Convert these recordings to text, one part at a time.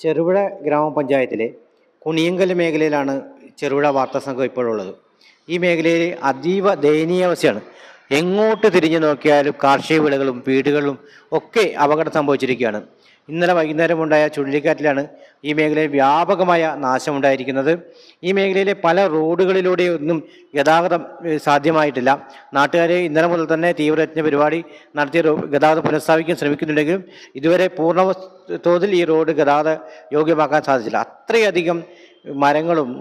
ചെറുപുഴ ഗ്രാമപഞ്ചായത്തിലെ കുണിയങ്കൽ മേഖലയിലാണ് ചെറുപുഴ വാർത്താ സംഘം ഇപ്പോഴുള്ളത്. ഈ മേഖലയിൽ അതീവ ദയനീയാവസ്ഥയാണ്. എങ്ങോട്ട് തിരിഞ്ഞു നോക്കിയാലും കാർഷിക വിളകളും വീടുകളും ഒക്കെ അപകടം സംഭവിച്ചിരിക്കുകയാണ്. ഇന്നലെ വൈകുന്നേരം ഉണ്ടായ ചുഴലിക്കാറ്റിലാണ് ഈ മേഖലയിൽ വ്യാപകമായ നാശമുണ്ടായിരിക്കുന്നത്. ഈ മേഖലയിലെ പല റോഡുകളിലൂടെയൊന്നും ഗതാഗതം സാധ്യമായിട്ടില്ല. നാട്ടുകാരെ ഇന്നലെ മുതൽ തന്നെ തീവ്രയജ്ഞ പരിപാടി നടത്തി റോ- ഗതാഗതം പുനഃസ്ഥാപിക്കാൻ ശ്രമിക്കുന്നുണ്ടെങ്കിലും ഇതുവരെ പൂർണ തോതിൽ ഈ റോഡ് ഗതാഗത യോഗ്യമാക്കാൻ സാധിച്ചില്ല. അത്രയധികം മരങ്ങളും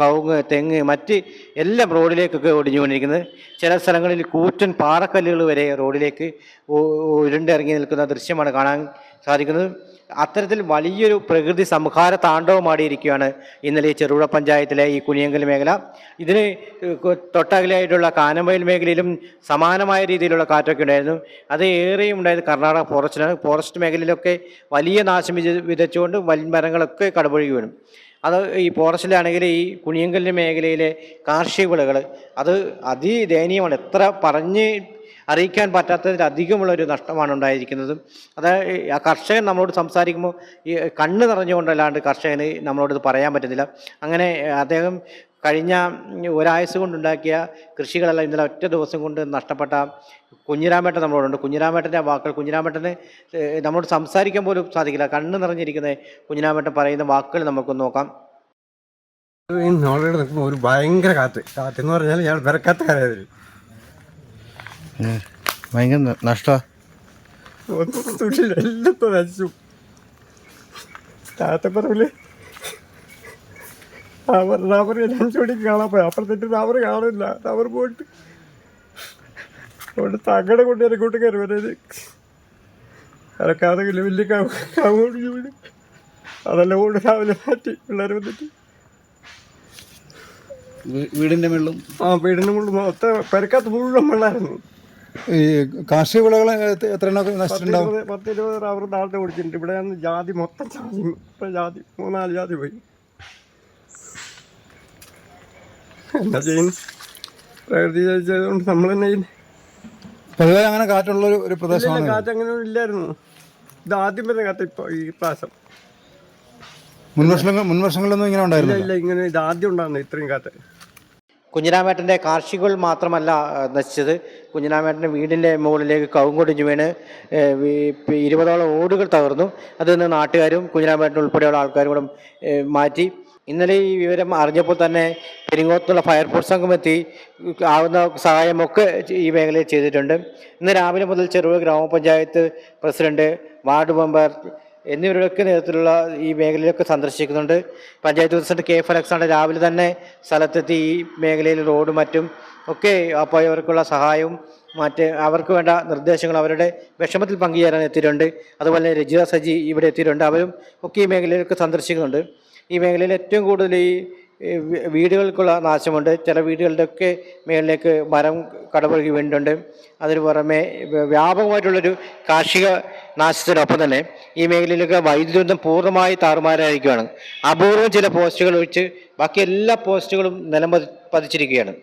കവുങ്ങ് തെങ്ങ് മറ്റ് എല്ലാം റോഡിലേക്കൊക്കെ ഒടിഞ്ഞു കൊണ്ടിരിക്കുന്നത് ചില സ്ഥലങ്ങളിൽ കൂറ്റൻ പാറക്കല്ലുകൾ വരെ റോഡിലേക്ക് ഉരുണ്ടിറങ്ങി നിൽക്കുന്ന ദൃശ്യമാണ് കാണാൻ സാധിക്കുന്നത്. അത്തരത്തിൽ വലിയൊരു പ്രകൃതി സംഹാര താണ്ഡവമാടിയിരിക്കുകയാണ് ഇന്നലെ ചെറുപുഴ പഞ്ചായത്തിലെ ഈ കുനിയങ്കൽ മേഖല. ഇതിന് തൊട്ടകലായിട്ടുള്ള കാനമയിൽ മേഖലയിലും സമാനമായ രീതിയിലുള്ള കാറ്റൊക്കെ ഉണ്ടായിരുന്നു. അത് ഏറെയും ഉണ്ടായത് കർണാടക ഫോറസ്റ്റിലാണ്. ഫോറസ്റ്റ് മേഖലയിലൊക്കെ വലിയ നാശം വിതച്ചുകൊണ്ട് വൻമരങ്ങളൊക്കെ കടപുഴകി വീണു അത് ഈ ഫോറസ്റ്റിലാണെങ്കിൽ ഈ കുണിയങ്കല്ല് മേഖലയിലെ കാർഷിക വിളകൾ അത് അതിദയനീയമാണ്. എത്ര പറഞ്ഞ് അറിയിക്കാൻ പറ്റാത്തതിലധികമുള്ള ഒരു നഷ്ടമാണ് ഉണ്ടായിരിക്കുന്നത്. അതായത് ആ കർഷകൻ നമ്മളോട് സംസാരിക്കുമ്പോൾ ഈ കണ്ണ് നിറഞ്ഞുകൊണ്ടല്ലാണ്ട് കർഷകന് നമ്മളോട് പറയാൻ പറ്റുന്നില്ല. അങ്ങനെ അദ്ദേഹം കഴിഞ്ഞ ഒരാഴ്ച കൊണ്ടുണ്ടാക്കിയ കൃഷികളെല്ലാം ഇന്നലെ ഒറ്റ ദിവസം കൊണ്ട് നഷ്ടപ്പെട്ട കുഞ്ഞിരാമേട്ടൻ നമ്മളോടുണ്ട്. കുഞ്ഞിരാമേട്ടന്റെ വാക്കുകൾ കുഞ്ഞിരാമേട്ടന് നമ്മളോട് സംസാരിക്കാൻ പോലും സാധിക്കില്ല. കണ്ണ് നിറഞ്ഞിരിക്കുന്ന കുഞ്ഞിരാമേട്ടൻ പറയുന്ന വാക്കുകൾ നമുക്കൊന്ന് നോക്കാം. ഈ നോളോട് നിൽക്കുമ്പോൾ ഒരു ഭയങ്കര കാറ്റ്. എന്ന് പറഞ്ഞാൽ ഞാൻ വിറക്കാത്ത ഭയങ്കര നഷ്ടമാണ് ഒന്നും സൂക്ഷിച്ചില്ല എല്ലാത്തും നശിച്ചു. റബ്ബർ എല്ലാം ചൂടി കാണാൻ പോയി. അപ്പുറത്തേക്ക് റബ്ബർ കാണില്ല റബ്ബർ പോയിട്ട് അവിടെ തകട കൊണ്ട് കയറി വരുന്നത് ഇറക്കാതെ വലിയ വലിയ കവോട് വീട് അതെല്ലാം കൊണ്ട് രാവിലെ മാറ്റി പിള്ളേർ വന്നിട്ട്. വീടിന്റെ മുകളിലും? ആ വീടിന് മുള്ളും മൊത്തം പെരക്കാത്ത മുഴുവൻ വെള്ളമായിരുന്നു ഈ കാർഷിക വിളകൾ എത്ര നശിച്ചിട്ടുണ്ടാവും? പത്ത് ഇരുപത് റബ്ബർ താഴത്തെ ഓടിച്ചിട്ടുണ്ട് ഇവിടെ ജാതി മൊത്തം ജാതി ഇപ്പം ജാതി മൂന്നാൽ ജാതി പോയി. എന്താ ചെയ്യുന്നു? പ്രകൃതി ചോദിച്ചതുകൊണ്ട് നമ്മൾ തന്നെ. പൊതുവെ അങ്ങനെ കാറ്റുള്ള ഒരു- ഒരു പ്രദേശമാണ്. കാറ്റ് അങ്ങനെ ഇല്ലായിരുന്നു. ഇത് ആദ്യം വരുന്ന കാറ്റ് ഇപ്പൊ ഈ പ്രാവശ്യം. മുൻവർഷങ്ങൾ മുൻവർഷങ്ങളിലൊന്നും മുൻ വർഷങ്ങളിലൊന്നും ഇങ്ങനെ ഇല്ല ഉണ്ടായിരുന്നു ഇല്ല ഇങ്ങനെ ഇത് ആദ്യം ഉണ്ടായിരുന്നു ഇത്രയും കാറ്റ്. കുഞ്ഞിരാമേട്ടന്റെ കാർഷികൾ മാത്രമല്ല ആ, നശിച്ചത്. കുഞ്ഞിരാമേട്ടന്റെ വീടിന്റെ മുകളിലേക്ക് കവുങ്കൊടിഞ്ഞു വീണ് ഏ, വി- പി- ഇരുപതോളം ഓടുകൾ തകർന്നു. അതിൽ നിന്ന് നാട്ടുകാരും കുഞ്ഞിരാമേട്ടൻ ഉൾപ്പെടെയുള്ള ആൾക്കാരും കൂടെ ഏ, മാറ്റി ഇന്നലെ ഈ വിവരം അറിഞ്ഞപ്പോൾ തന്നെ പെരിങ്ങോത്തുള്ള ഫയർഫോഴ്സ് സംഘം എത്തി ആവുന്ന സഹായമൊക്കെ ഈ മേഖലയിൽ ചെയ്തിട്ടുണ്ട്. ഇന്ന് രാവിലെ മുതൽ ചെറുപുഴ ഗ്രാമപഞ്ചായത്ത് പ്രസിഡന്റ് വാർഡ് മെമ്പർ എന്നിവരുടെയൊക്കെ നേതൃത്വത്തിലുള്ള ഈ മേഖലയിലൊക്കെ സന്ദർശിക്കുന്നുണ്ട്. പഞ്ചായത്ത് പ്രസിഡന്റ് കെ എഫ് രാവിലെ തന്നെ സ്ഥലത്തെത്തി ഈ മേഖലയിൽ റോഡും മറ്റും ഒക്കെ അപ്പോൾ അവർക്കുള്ള സഹായവും മറ്റ് അവർക്ക് വേണ്ട നിർദ്ദേശങ്ങൾ അവരുടെ വിഷമത്തിൽ പങ്കുചേരാൻ എത്തിയിട്ടുണ്ട്. അതുപോലെ രജിത സജി ഇവിടെ എത്തിയിട്ടുണ്ട്. അവരും ഒക്കെ ഈ മേഖലയിലൊക്കെ സന്ദർശിക്കുന്നുണ്ട്. ഈ മേഖലയിൽ ഏറ്റവും കൂടുതൽ ഈ വീടുകൾക്കുള്ള നാശമുണ്ട്. ചില വീടുകളുടെയൊക്കെ മേളിലേക്ക് മരം കടപുഴകി വീണ്ടുണ്ട് അതിന് പുറമെ വ്യ- വ്യാപകമായിട്ടുള്ളൊരു കാർഷിക നാശത്തിനൊപ്പം തന്നെ ഈ മേഖലയിലൊക്കെ വൈദ്യുതി പൂർണമായി താറുമാരായിരിക്കുകയാണ് അപൂർവം ചില പോസ്റ്റുകൾ ഒഴിച്ച് ബാക്കി എല്ലാ പോസ്റ്റുകളും നിലം പതി പതിച്ചിരിക്കുകയാണ്.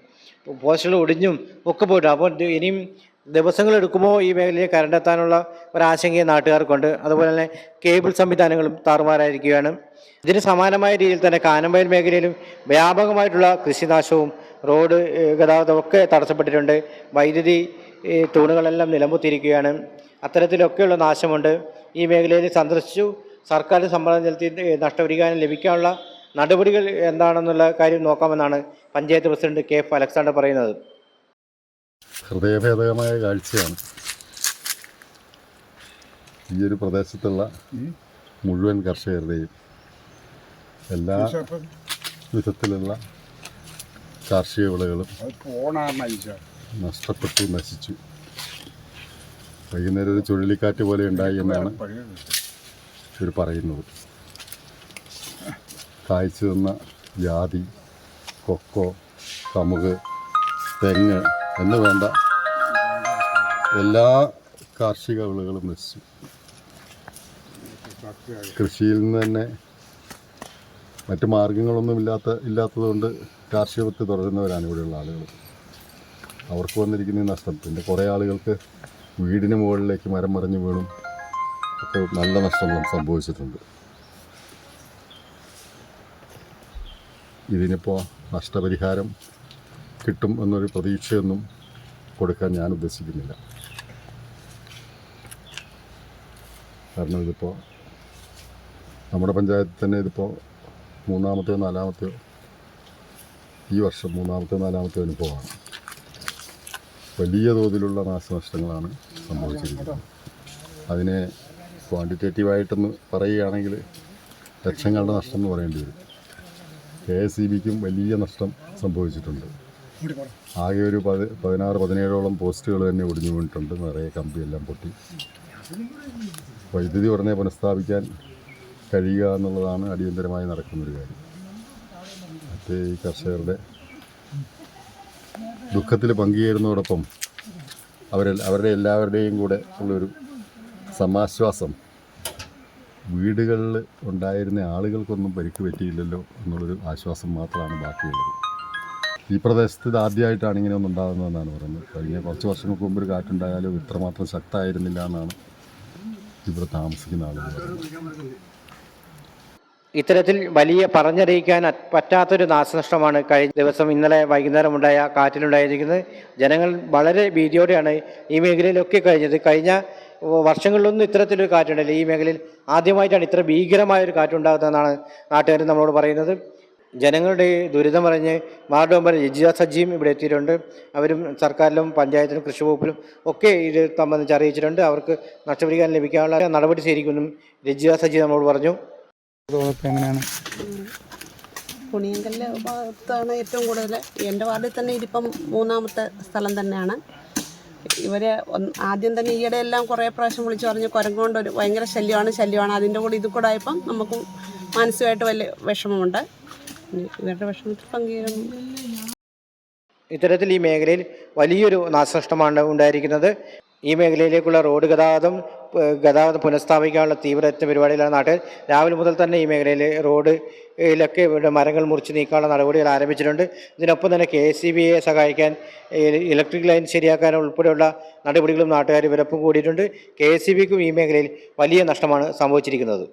പോസ്റ്റുകൾ ഒടിഞ്ഞും ഒക്കെ പോയിട്ട് അപ്പോൾ ഇനിയും ദിവസങ്ങൾ എടുക്കുമോ ഈ മേഖലയിൽ കരണ്ടെത്താനുള്ള ഒരാശങ്കയും നാട്ടുകാർക്കുണ്ട്. അതുപോലെ തന്നെ കേബിൾ സംവിധാനങ്ങളും താറുമാറായിരിക്കുകയാണ്. ഇതിന് സമാനമായ രീതിയിൽ തന്നെ കാനമ്പയൽ മേഖലയിലും വ്യാപകമായിട്ടുള്ള കൃഷിനാശവും റോഡ് ഗതാഗതം ഗതാഗതമൊക്കെ തടസ്സപ്പെട്ടിട്ടുണ്ട്. വൈദ്യുതി തൂണുകളെല്ലാം നിലമ്പുത്തിയിരിക്കുകയാണ് അത്തരത്തിലൊക്കെയുള്ള നാശമുണ്ട്. ഈ മേഖലയിൽ സന്ദർശിച്ചു. സർക്കാർ സമ്മർദ്ദം ചെലുത്തി നഷ്ടപരിഹാരം ലഭിക്കാനുള്ള നടപടികൾ എന്താണെന്നുള്ള കാര്യം നോക്കാമെന്നാണ് panchayat president K F Alexander പറയുന്നത്. ഹൃദയഭേദകമായ കാഴ്ചയാണ് ഈ ഒരു പ്രദേശത്തുള്ള മുഴുവൻ കർഷകരുടെയും എല്ലാ വിധത്തിലുള്ള കാർഷിക വിളകളും നഷ്ടപ്പെട്ടു നശിച്ചു. വൈകുന്നേരം ഒരു ചുഴലിക്കാറ്റ് പോലെ ഉണ്ടായി എന്നാണ് ഇവർ പറയുന്നത്. കായ്ച്ചു തന്ന ജാതി കൊക്കോ കമുക് തെങ്ങ് എന്ന് വേണ്ട. എല്ലാ കാർഷിക വിളകളും നശിച്ചു. കൃഷിയിൽ നിന്ന് തന്നെ മറ്റ് മാർഗങ്ങളൊന്നും ഇല്ലാത്ത ഇല്ലാത്തതുകൊണ്ട് കാർഷിക വൃത്തി തുടരുന്നവരാണ് ഇവിടെയുള്ള ആളുകൾ. അവർക്ക് വന്നിരിക്കുന്ന നഷ്ടം പിന്നെ കുറേ ആളുകൾക്ക് വീടിന് മുകളിലേക്ക് മരം മറിഞ്ഞു വീണും ഒക്കെ നല്ല നഷ്ടങ്ങളും സംഭവിച്ചിട്ടുണ്ട്. ഇതിനിപ്പോൾ നഷ്ടപരിഹാരം കിട്ടും എന്നൊരു പ്രതീക്ഷയൊന്നും കൊടുക്കാൻ ഞാൻ ഉദ്ദേശിക്കുന്നില്ല. കാരണം ഇതിപ്പോൾ നമ്മുടെ പഞ്ചായത്തിൽ തന്നെ ഇതിപ്പോൾ മൂന്നാമത്തെയോ നാലാമത്തെ ഈ വർഷം മൂന്നാമത്തെ നാലാമത്തെ അനുഭവമാണ്. വലിയ തോതിലുള്ള നാശനഷ്ടങ്ങളാണ് സംഭവിച്ചിരിക്കുന്നത്. അതിനെ ക്വാണ്ടിറ്റേറ്റീവായിട്ടൊന്ന് പറയുകയാണെങ്കിൽ ലക്ഷങ്ങളുടെ നഷ്ടം എന്ന് പറയേണ്ടി വരും. കെ എസ് ഇ ബിക്കും വലിയ നഷ്ടം സംഭവിച്ചിട്ടുണ്ട്. ആകെ ഒരു പതി പതിനാറ് പതിനേഴോളം പോസ്റ്റുകൾ തന്നെ ഒടിഞ്ഞു വീണിട്ടുണ്ട് നിറയെ കമ്പിയെല്ലാം പൊട്ടി. വൈദ്യുതി ഉടനെ പുനഃസ്ഥാപിക്കാൻ കഴിയുക എന്നുള്ളതാണ് അടിയന്തരമായി നടക്കുന്നൊരു കാര്യം. മറ്റേ ഈ കർഷകരുടെ ദുഃഖത്തിൽ പങ്കുചേരുന്നതോടൊപ്പം അവരെ അവരുടെ എല്ലാവരുടെയും കൂടെ ഉള്ളൊരു സമാശ്വാസം വീടുകളിൽ ഉണ്ടായിരുന്ന ആളുകൾക്കൊന്നും പരിക്ക് പറ്റിയില്ലല്ലോ എന്നുള്ളൊരു ആശ്വാസം മാത്രമാണ് ബാക്കിയുള്ളത്. ഈ പ്രദേശത്ത് ഇത് ആദ്യമായിട്ടാണ് ഇങ്ങനെ ഒന്നും ഉണ്ടാകുന്നതെന്നാണ് പറയുന്നത്. കഴിഞ്ഞ കുറച്ച് വർഷങ്ങൾക്ക് മുമ്പ് ഒരു കാറ്റുണ്ടായാലും ഇത്രമാത്രം ശക്തമായിരുന്നില്ല എന്നാണ് ഇവിടെ താമസിക്കുന്ന ആളുകൾ ഇത്തരത്തിൽ വലിയ പറഞ്ഞറിയിക്കാൻ പറ്റാത്തൊരു നാശനഷ്ടമാണ് കഴിഞ്ഞ ദിവസം ഇന്നലെ വൈകുന്നേരം ഉണ്ടായ കാറ്റിലുണ്ടായിരിക്കുന്നത്. ജനങ്ങൾ വളരെ ഭീതിയോടെയാണ് ഈ മേഖലയിലൊക്കെ കഴിഞ്ഞത്. കഴിഞ്ഞ വർഷങ്ങളിലൊന്നും ഇത്തരത്തിലൊരു കാറ്റുണ്ടല്ലോ ഈ മേഖലയിൽ ആദ്യമായിട്ടാണ് ഇത്ര ഭീകരമായ ഒരു കാറ്റുണ്ടാകുന്നതെന്നാണ് നാട്ടുകാർ നമ്മളോട് പറയുന്നത്. ജനങ്ങളുടെ ദുരിതം പറഞ്ഞ് വാർഡ് മെമ്പർ രജിത സജ്ജിയും ഇവിടെ എത്തിയിട്ടുണ്ട്. അവരും സർക്കാരിലും പഞ്ചായത്തിലും കൃഷി വകുപ്പിലും ഒക്കെ ഇത് സംബന്ധിച്ച് അറിയിച്ചിട്ടുണ്ട്. അവർക്ക് നഷ്ടപരിഹാരം ലഭിക്കാനുള്ള നടപടി സ്വീകരിക്കുമെന്നും രജിത സജ്ജി നമ്മളോട് പറഞ്ഞു. എങ്ങനെയാണ്? കുണിയങ്കല്ല് ഭാഗത്താണ് ഏറ്റവും കൂടുതൽ എന്റെ വാർഡിൽ തന്നെ ഇതിപ്പം മൂന്നാമത്തെ സ്ഥലം തന്നെയാണ്. ഇവരെ ആദ്യം തന്നെ ഈയിടെ എല്ലാം കുറേ പ്രാവശ്യം വിളിച്ചു പറഞ്ഞ് കുരങ്ങുകൊണ്ട് ഒരു ഭയങ്കര ശല്യമാണ് ശല്യമാണ്. അതിന്റെ കൂടെ ഇത് കൂടെ ആയപ്പം നമുക്ക് മാനസികമായിട്ട് വലിയ വിഷമമുണ്ട്. ഇവരുടെ വിഷമത്തിൽ പങ്കുചേരുന്നു ഇത്തരത്തിൽ ഈ മേഖലയിൽ വലിയൊരു നാശനഷ്ടമാണ് ഉണ്ടായിരിക്കുന്നത്. ഈ മേഖലയിലേക്കുള്ള റോഡ് ഗതാഗതം ഗതാഗതം പുനഃസ്ഥാപിക്കാനുള്ള തീവ്രയത്ന പരിപാടിയിലാണ് നാട്ടിൽ. രാവിലെ മുതൽ തന്നെ ഈ മേഖലയിൽ റോഡിലൊക്കെ ഇവിടെ മരങ്ങൾ മുറിച്ച് നീക്കാനുള്ള നടപടികൾ ആരംഭിച്ചിട്ടുണ്ട്. ഇതിനൊപ്പം തന്നെ കെ എസ് ബിയെ സഹായിക്കാൻ ഇലക്ട്രിക് ലൈൻ ശരിയാക്കാൻ ഉൾപ്പെടെയുള്ള നടപടികളും നാട്ടുകാർ ഇവരൊപ്പം കൂടിയിട്ടുണ്ട്. കെ എസ് ബിക്കും ഈ മേഖലയിൽ വലിയ നഷ്ടമാണ് സംഭവിച്ചിരിക്കുന്നത്.